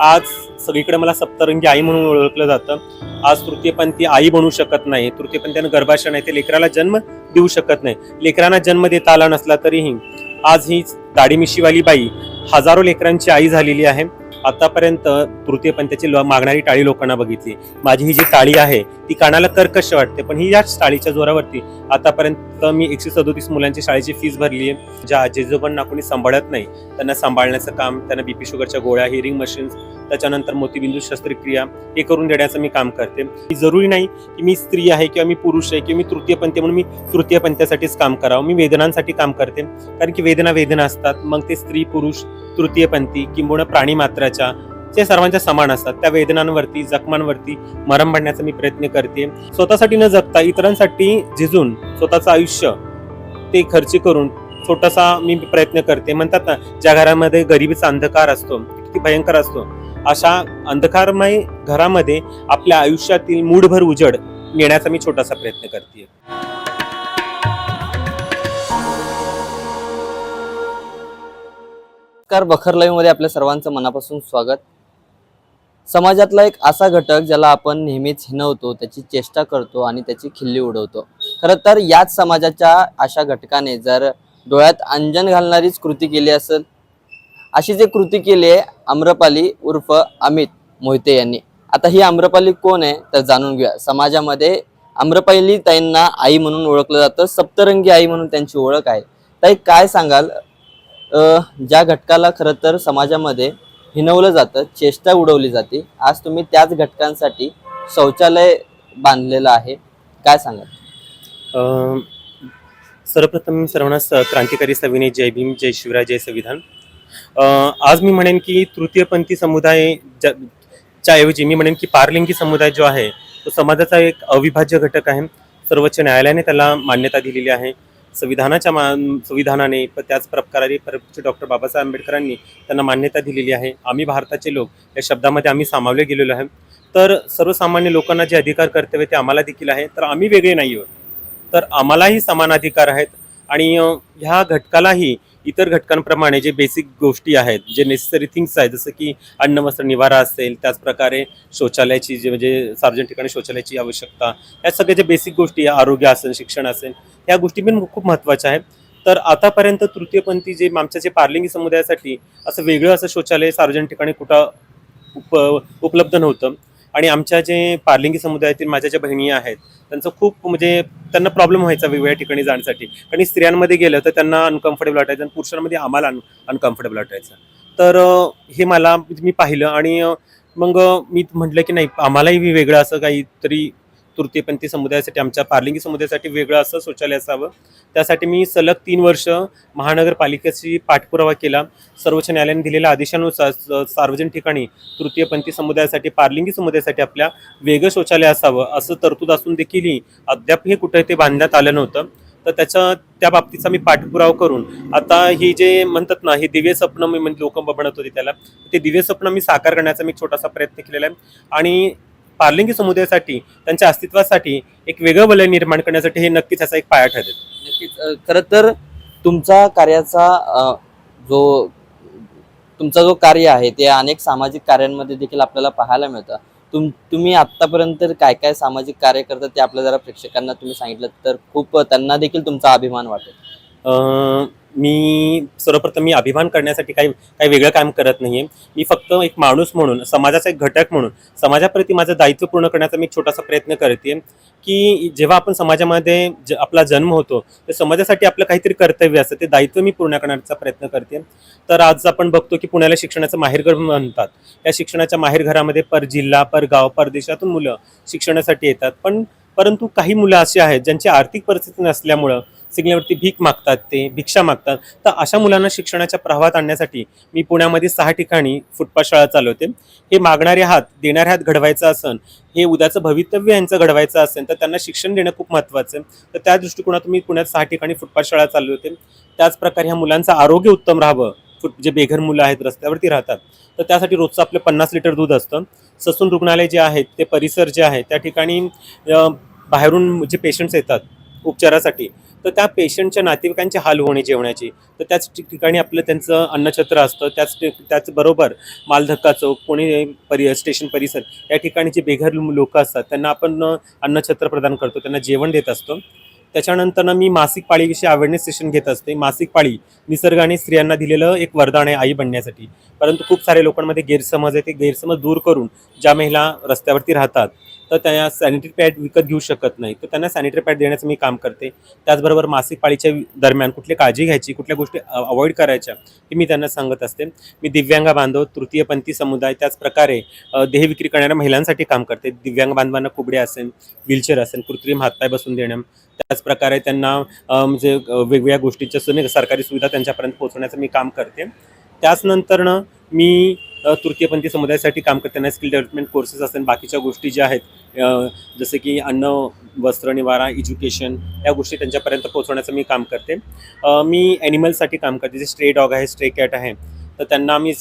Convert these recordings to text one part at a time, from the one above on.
आज सगळीकडे मला सप्तरंगी आई म्हणून ओळखलं जातं. आज तृतीयपंथी आई बनू शकत नाही. तृतीयपंथीनं गर्भाशय नाही ते लेकराला जन्म देऊ शकत नाही. लेकरांना जन्म देता आला नसला तरीही आज ही दाढी बाई हजारो लेकरांची आई झालेली आहे. आतापर्यंत तृतीयपंथाची लो- मागणारी टाळी लोकांना बघितली. माझी ही जी टाळी आहे ती कानाला कर्कश वाटते पण ही याच टाळीच्या जोरावरती आतापर्यंत मी एकशे सदोतीस मुलांची शाळेची फीस भरली आहे ज्या आजेजोबांना कोणी सांभाळत नाही त्यांना सांभाळण्याचं काम त्यांना बीपी शुगरच्या गोळ्या हिरिंग मशीन्स त्याच्यानंतर मोतीबिंदू शस्त्रक्रिया हे करून देण्याचं मी काम करते. ही जरुरी नाही की मी स्त्री आहे किंवा मी पुरुष आहे किंवा मी तृतीयपंथी म्हणून मी तृतीयपंथ्यासाठीच काम करावं. मी वेदनांसाठी काम करते. कारण की वेदना वेदना असतात मग ते स्त्री पुरुष तृतीयपंथी किंबहुना प्राणी मात्राच्या जे सर्वांच्या समान असतात त्या वेदनांवरती जखमांवरती मरम पाडण्याचा मी प्रयत्न करते. स्वतःसाठी न जगता इतरांसाठी झिजून स्वतःचं आयुष्य ते खर्ची करून छोटासा मी प्रयत्न करते. म्हणतात ना ज्या घरामध्ये गरिबीचा अंधकार असतो किती भयंकर असतो अशा अंधकारमय घरामध्ये आपल्या आयुष्यातील मूडभर उजड नेण्याचा मी छोटासा प्रयत्न करते. नमस्कार बखरमध्ये आपल्या सर्वांचं मनापासून स्वागत. समाजातला एक असा घटक ज्याला आपण नेहमीच हिनवतो त्याची चेष्टा करतो आणि त्याची खिल्ली उडवतो. खरं तर याच समाजाच्या अशा घटकाने जर डोळ्यात अंजन घालणारीच कृती केली असेल अशी जे कृती केली आहे आम्रपाली उर्फ अमित मोहिते यांनी. आता ही आम्रपाली कोण आहे तर जाणून घेऊया. समाजामध्ये आम्रपाली ताईंना आई म्हणून ओळखलं जातं सप्तरंगी आई म्हणून त्यांची ओळख आहे. ताई काय सांगाल? ज्या घटकाला खरं तर समाजामध्ये हिनवलं जातं चेष्टा उडवली जाते आज तुम्ही त्याच घटकांसाठी शौचालय बांधलेलं आहे. काय सांगाल? सर्वप्रथम सर्वांना स- क्रांतिकारी सविनय जय भीम जय शिवराय जय संविधान. आज मी म्हणेन की तृतीयपंथी समुदाय च्या ऐवजी मी म्हणेन की पारलिंगी समुदाय जो आहे तो समाजाचा एक अविभाज्य घटक आहे. सर्वोच्च न्यायालयाने त्याला मान्यता दिलेली आहे. संविधानाच्या मा संविधानाने प- त्याच प्रकारे परमपूज्य डॉक्टर बाबासाहेब आंबेडकरांनी त्यांना मान्यता दिलेली आहे. आम्ही भारताचे लोक या शब्दामध्ये आम्ही सामावले गेलेलो आहे. तर सर्वसामान्य लोकांना जे अधिकार कर्तव्य ते आम्हाला देखील आहे. तर आम्ही वेगळे नाही आहोत तर आम्हालाही समान अधिकार आहेत. आणि ह्या घटकालाही इतर घटकांप्रमाणे जे बेसिक गोष्टी आहेत जे नेसेसरी थिंग्स आहेत जसं की अन्न वस्त्र निवारा असेल त्याचप्रकारे शौचालयाची जे म्हणजे सार्वजनिक ठिकाणी शौचालयाची आवश्यकता या सगळ्या ज्या बेसिक गोष्टी आरोग्य असेल शिक्षण असेल या गोष्टी पण खूप महत्त्वाच्या आहेत. तर आतापर्यंत तृतीयपंथी जे आमच्या जे पार्लिंगी समुदायासाठी असं वेगळं असं शौचालय सार्वजनिक ठिकाणी कुठं उप उपलब्ध नव्हतं. आणि आमच्या जे पार्लिंगी समुदायातील माझ्या ज्या बहिणी आहेत त्यांचं खूप म्हणजे त्यांना प्रॉब्लेम व्हायचा वेगवेगळ्या ठिकाणी जाण्यासाठी. कारण स्त्रियांमध्ये गेलं तर त्यांना अनकम्फर्टेबल वाटायचं आणि पुरुषांमध्ये आम्हाला अन अनकम्फर्टेबल वाटायचं. तर हे मला मी पाहिलं आणि मग मी म्हटलं की नाही आम्हालाही वेगळं असं काहीतरी तृतीयपंथी समुदायासाठी आमच्या पार्लिंगी समुदायासाठी वेगळं असं शौचालय असावं. त्यासाठी मी सलग तीन वर्ष महानगरपालिकेशी पाठपुरावा केला. सर्वोच्च न्यायालयाने दिलेल्या आदेशानुसार स- सार्वजनिक ठिकाणी तृतीयपंथी समुदायासाठी पार्लिंगी समुदायासाठी आपल्या वेगळं शौचालय असावं असं तरतूद असून देखीलही अद्याप हे कुठे ते बांधण्यात आलं नव्हतं. तर त्याच्या त्या बाबतीचा मी पाठपुरावा करून आता ही जे म्हणतात ना हे दिव्य स्वप्न मी म्हणजे लोक बनत होते त्याला ते दिव्य स्वप्न मी साकार करण्याचा मी छोटासा प्रयत्न केलेला आहे. आणि पारलिंगी समुदायासाठी त्यांच्या अस्तित्वासाठी एक वेगळं वलय निर्माण करण्यासाठी हे नक्कीच असा एक पाया ठरेल. नक्कीच. खरं तर तुमचा कार्याचा जो तुमचा जो कार्य आहे ते अनेक सामाजिक कार्यांमध्ये देखील आपल्याला पाहायला मिळतं. तुम तुम्ही आत्तापर्यंत काय काय सामाजिक कार्य करता ते आपल्या जरा प्रेक्षकांना तुम्ही सांगितलं तर खूप त्यांना देखील तुमचा अभिमान वाटेल. मी सर्वप्रथम मी अभिमान करण्यासाठी काही काही वेगळं काम करत नाही आहे मी फक्त एक माणूस म्हणून समाजाचा एक घटक म्हणून समाजाप्रती माझं दायित्व पूर्ण करण्याचा मी एक छोटासा प्रयत्न करते की जेव्हा आपण समाजामध्ये ज आपला जन्म होतो तर समाजासाठी आपलं काहीतरी कर्तव्य असतं ते दायित्व मी पूर्ण करण्याचा प्रयत्न करते तर आज आपण बघतो की पुण्याला शिक्षणाचं माहेरघर म्हणतात. या शिक्षणाच्या माहेरघरामध्ये पर जिल्हा पर गाव परदेशातून मुलं शिक्षणासाठी येतात. पण परंतु काही मुलं अशी आहेत ज्यांची आर्थिक परिस्थिती नसल्यामुळं सिग्नलवरती भीक मागतात ते भिक्षा मागतात. तर अशा मुलांना शिक्षणाच्या प्रवाहात आणण्यासाठी मी पुण्यामध्ये सहा ठिकाणी फुटपाथ शाळा चालवते. हे मागणारे हात देणारे हात घडवायचं असन हे उद्याचं भवितव्य यांचं घडवायचं असेल तर त्यांना शिक्षण देणं खूप महत्त्वाचं. आहे तर त्या दृष्टिकोनातून मी पुण्यात सहा ठिकाणी फुटपाथ शाळा चालवते. त्याचप्रकारे ह्या मुलांचं आरोग्य उत्तम राहावं. फुट जे बेघर मुलं आहेत रस्त्यावरती राहतात. तर त्यासाठी रोजचं आपलं पन्नास लिटर दूध असतं. ससून रुग्णालय जे आहेत ते परिसर जे आहे त्या ठिकाणी बाहेरून जे पेशंट्स येतात उपचारासाठी तर त्या पेशंटच्या नातेवाईकांचे हाल होणे जेवणाची. तर त्याच ठिक- ठिकाणी आपलं त्यांचं अन्नछत्र असतं. त्याच त्याचबरोबर मालधक्का चौक कोणी परि स्टेशन परिसर या ठिकाणी जे बेघर लोक असतात त्यांना आपण अन्नछत्र प्रदान करतो. त्यांना जेवण देत असतो. त्याच्यानंतर मी मासिक पाळीविषयी अवेअरनेस सेशन घेत असते. मासिक पाळी निसर्गाने स्त्रियांना दिलेलं एक वरदान आहे आई बनण्यासाठी. परंतु खूप सारे लोकांमध्ये गैरसमज आहे. ते गैरसमज दूर करून ज्या महिला रस्त्यावरती राहतात तर त्या सॅनिटरी पॅड विकत घेऊ शकत नाही. तर त्यांना सॅनिटरी पॅड देण्याचं मी काम करते. त्याचबरोबर मासिक पाळीच्या दरम्यान कुठली काळजी घ्यायची कुठल्या गोष्टी अवॉइड करायच्या हे मी त्यांना सांगत असते. मी दिव्यांग बांधव तृतीयपंथी समुदाय त्याचप्रकारे देह विक्री करणाऱ्या महिलांसाठी काम करते. दिव्यांग बांधवांना कुबडे असेल व्हीलचेअर असेल कृत्रिम हातपाय बसून देणं त्याचप्रकारे त्यांना म्हणजे वेगवेगळ्या गोष्टीच्या सरकारी सुविधा त्यांच्यापर्यंत पोहोचवण्याचं मी काम करते. त्याचनंतरनं मी तुर्कीपंथी तृतीयपंथी समुदायासाठी काम करते स्किल डेव्हलपमेंट कोर्सेस असतात. बाकीच्या गोष्टी ज्या आहेत जसे की अन्न वस्त्र निवारा एज्युकेशन या गोष्टी त्यांच्यापर्यंत पोहोचवण्याचं मी काम करते. मी ॲनिमलसाठी काम करते. जे स्ट्रे डॉग आहे स्ट्रे कॅट आहे तर त्यांना मी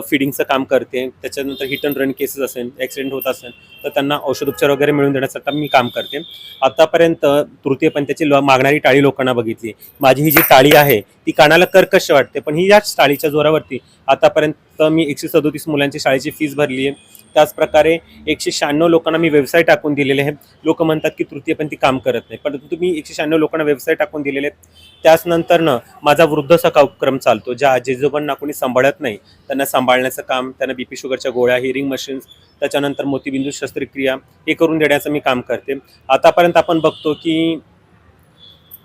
फिडिंगचं काम करते. त्याच्यानंतर हिट अँड रन केसेस असेल ॲक्सिडेंट होत असेल तर त्यांना औषधोपचार वगैरे मिळवून देण्यासाठी मी काम करते. आतापर्यंत तृतीय पंथाची मागणारी टाळी लोकांना बघितली. माझी ही जी टाळी आहे ती कानाला कर्कश वाटते पण ही याच टाळीच्या जोरावरती आतापर्यंत मी एकशे सदोतीस मुलांची शाळेची फीस भरली आहे. त्याचप्रकारे एकशे शहाण्णव लोकांना मी व्यवसाय टाकून दिलेले आहे लोक म्हणतात की तृतीयपंथी काम करत नाही परंतु मी एकशे शहाण्णव लोकांना व्यवसाय टाकून दिलेले आहेत. त्याचनंतरनं माझा वृद्ध सखा उपक्रम चालतो ज्या आजीजोबांना कोणी सांभाळत नाही त्यांना सांभाळण्याचं काम त्यांना बीपी शुगरच्या गोळ्या हिरिंग मशीन्स त्याच्यानंतर मोतीबिंदू शस्त्रक्रिया हे करून देण्याचं मी काम करते. आतापर्यंत आपण बघतो की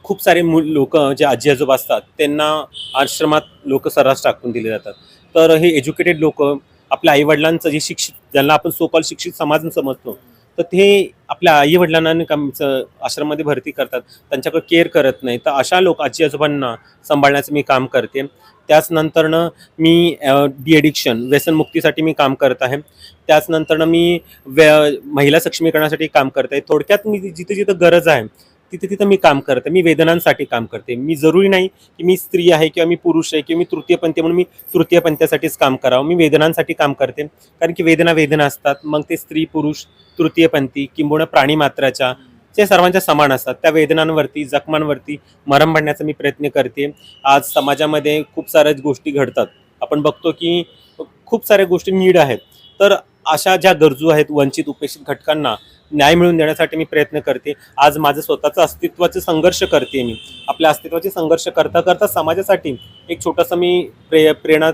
खूप सारे मु लोक जे आजी आजोबा असतात त्यांना आश्रमात लोक सर्रास टाकून दिले जातात. तर हे एज्युकेटेड लोक आपल्या आईवडिलांचं जे शिक्षित ज्यांना आपण सोकॉल शिक्षित समाज समजतो तर ते आपल्या आईवडिलांना आश्रममध्ये भरती करतात त्यांच्याकडे केअर करत नाही. तर अशा लोक आजी आजोबांना सांभाळण्याचं मी काम करते. त्याचनंतरनं मी डी एडिक्शन व्यसनमुक्तीसाठी मी काम करत आहे. त्याचनंतरनं मी व्य महिला सक्षमीकरणासाठी काम करत आहे. थोडक्यात मी जिथे जिथं गरज आहे तिथे तिथं मी काम करते मी वेदनांसाठी काम करते. मी जरुरी नाही की मी स्त्री आहे किंवा मी पुरुष आहे किंवा मी तृतीयपंथी म्हणून मी तृतीयपंथ्यासाठीच काम करावं. मी वेदनांसाठी काम करते. कारण की वेदना वेदना असतात. मग ते स्त्री पुरुष तृतीयपंथी किंबहुना प्राणीमात्राच्या ते सर्वांच्या समान असतात. त्या वेदनांवरती जखमांवरती मरम भरण्याचा मी प्रयत्न करते. आज समाजामध्ये खूप साऱ्या गोष्टी घडतात. आपण बघतो की खूप साऱ्या गोष्टी नीड आहेत. तर अशा ज्या गरजू आहेत वंचित उपेक्षित घटकांना न्याय मिळवून देण्यासाठी मी प्रयत्न करते. आज माझं स्वतःचं अस्तित्वाचे संघर्ष करते मी. आपल्या अस्तित्वाचे संघर्ष करता करता समाजासाठी एक छोटासा मी प्रे प्रेरणा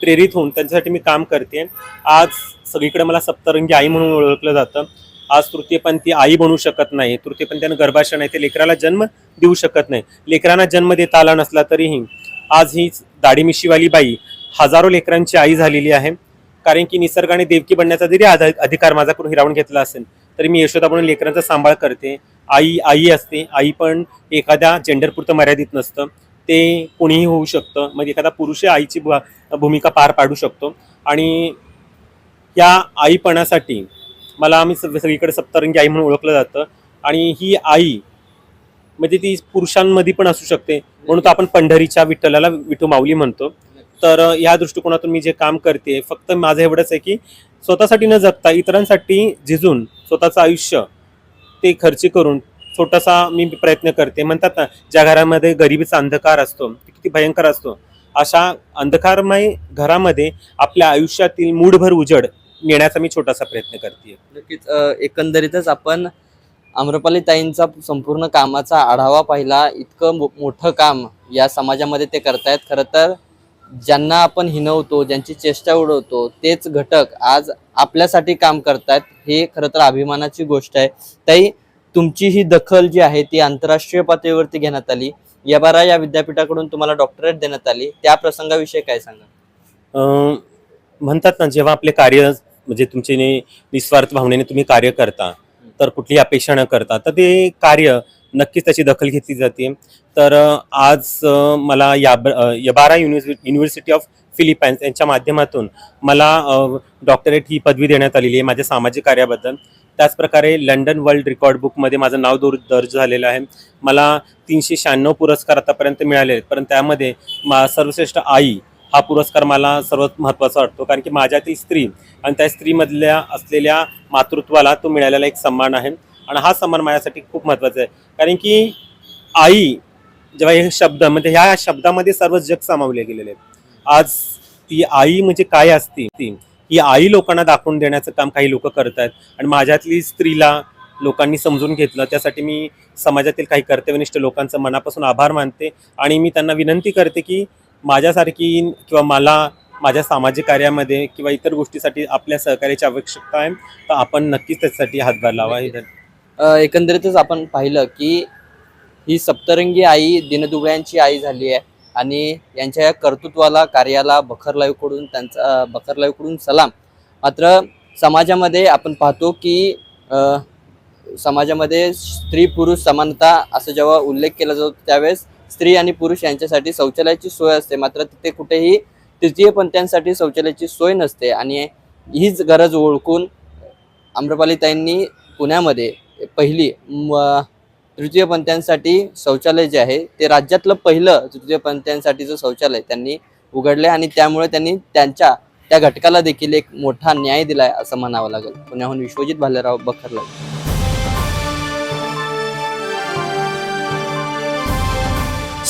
प्रेरित होऊन त्यांच्यासाठी मी काम करते. आज सगळीकडे मला सप्तरंगी आई म्हणून ओळखलं जातं. आज तृतीयपंथी आई बनू शकत नाही. तृतीयपंथीनं गर्भाशय नाही ते लेकराला जन्म देऊ शकत नाही. लेकरांना जन्म देता आला नसला तरीही आज ही दाढीमिशीवाली बाई हजारो लेकरांची आई झालेली आहे. कारण की निसर्गाने देवकी बनण्याचा जरी अधिकार माझ्याकडून हिरावून घेतला असेल तरी मी यशोदा म्हणून लेकरांचा सांभाळ करते. आई आई असते. आई पण एखाद्या जेंडरपुरतं मर्यादित नसतं. ते कोणीही होऊ शकतं. मग एखादा पुरुष आईची भूमिका पार पाडू शकतो. आणि या आईपणासाठी मला आम्ही सग- सगळीकडे सप्तरंगी आई म्हणून ओळखलं जातं. आणि ही आई म्हणजे ती पुरुषांमध्ये पण असू शकते. म्हणून तर आपण पंढरीच्या विठ्ठलाला विठू माऊली म्हणतो. तर या दृष्टिकोनातून मी जे काम करते फक्त माझं एवढंच आहे की स्वतःसाठी न जगता इतरांसाठी झिजून स्वतःचं आयुष्य ते खर्ची करून छोटासा मी प्रयत्न करते. म्हणतात ना ज्या घरामध्ये गरिबीचा अंधकार असतो किती भयंकर असतो. अशा अंधकारमय घरामध्ये आपल्या आयुष्यातील मूडभर उजड नेण्याचा मी छोटासा प्रयत्न करते नक्कीच अ, एकंदरीतच आपण आम्रपाली ताईंचा संपूर्ण कामाचा आढावा पाहिला. इतकं मो- मोठं काम या समाजामध्ये ते करतायत. खरं तर ज्यांना आपण हिनवतो ज्यांची चेष्टा उडवतो तेच घटक आज आपल्यासाठी काम करतायत हे खरं तर अभिमानाची गोष्ट आहे. ताई तुमची ही दखल जी आहे ती आंतरराष्ट्रीय पातळीवरती घेण्यात आली. या बारा या विद्यापीठाकडून तुम्हाला डॉक्टरेट देण्यात आली. त्या प्रसंगाविषयी काय सांगा अं, म्हणतात ना जेव्हा आपले कार्य म्हणजे तुमचे निस्वार्थ भावनेने तुम्ही कार्य करता तर कुठली अपेक्षा न करता तर ते कार्य नक्कीच त्याची दखल घेतली जाते. तर आज मला या यबारा युनिव्हर्सि युनिव्हर्सिटी ऑफ फिलिपाईन्स यांच्या माध्यमातून मला डॉक्टरेट ही पदवी देण्यात आलेली आहे माझ्या सामाजिक कार्याबद्दल. त्याचप्रकारे लंडन वर्ल्ड रेकॉर्ड बुकमध्ये माझं नाव दूर दर्ज झालेलं आहे. मला तीनशे शहाण्णव पुरस्कार आतापर्यंत मिळाले आहेत पण त्यामध्ये मा सर्वश्रेष्ठ आई हा पुरस्कार मला सर्वात महत्त्वाचा वाटतो कारण की माझ्यातील स्त्री आणि त्या स्त्रीमधल्या असलेल्या मातृत्वाला तो मिळालेला एक सन्मान आहे. आणि हा सन्मान माझ्यासाठी खूप महत्त्वाचा आहे. कारण की आई जेव्हा हे शब्द म्हणजे ह्या शब्दामध्ये सर्व जग सामावले गेलेले आहेत. आज ती आई म्हणजे काय असते? ती ही आई लोकांना दाखवून देण्याचं काम काही लोक करत आहेत आणि माझ्यातली स्त्रीला लोकांनी समजून घेतलं त्यासाठी मी समाजातील काही कर्तव्यनिष्ठ लोकांचं मनापासून आभार मानते. आणि मी त्यांना विनंती करते की माझ्यासारखी किंवा मला माझ्या सामाजिक कार्यामध्ये किंवा इतर गोष्टीसाठी आपल्या सहकार्याची आवश्यकता आहे तर आपण नक्कीच त्याच्यासाठी हातभार लावा. हे एकंदरीतच आपण पाहिलं की ही सप्तरंगी आई दिनदुबळ्यांची आई झाली आहे आणि यांच्या या कर्तृत्वाला कार्याला बखर त्यांचा अ, बखर सलाम. मात्र समाजामध्ये आपण पाहतो की समाजामध्ये स्त्री पुरुष समानता असं जेव्हा उल्लेख केला जातो त्यावेळेस स्त्री आणि पुरुष यांच्यासाठी शौचालयाची सोय असते. मात्र तिथे कुठेही तृतीयपंथ्यांसाठी शौचालयाची सोय नसते आणि हीच गरज ओळखून आम्रपालीताईंनी पुण्यामध्ये पहिली तृतीयपंथ्यांसाठी शौचालय जे आहे ते राज्यातलं पहिलं तृतीयपंथीयांसाठीचं शौचालय त्यांनी उघडले आणि त्यामुळे त्यांनी त्यांच्या त्या घटकाला देखील एक मोठा न्याय दिलाय असं म्हणावं लागेल. पुण्याहून विश्वजित भालेराव बखरला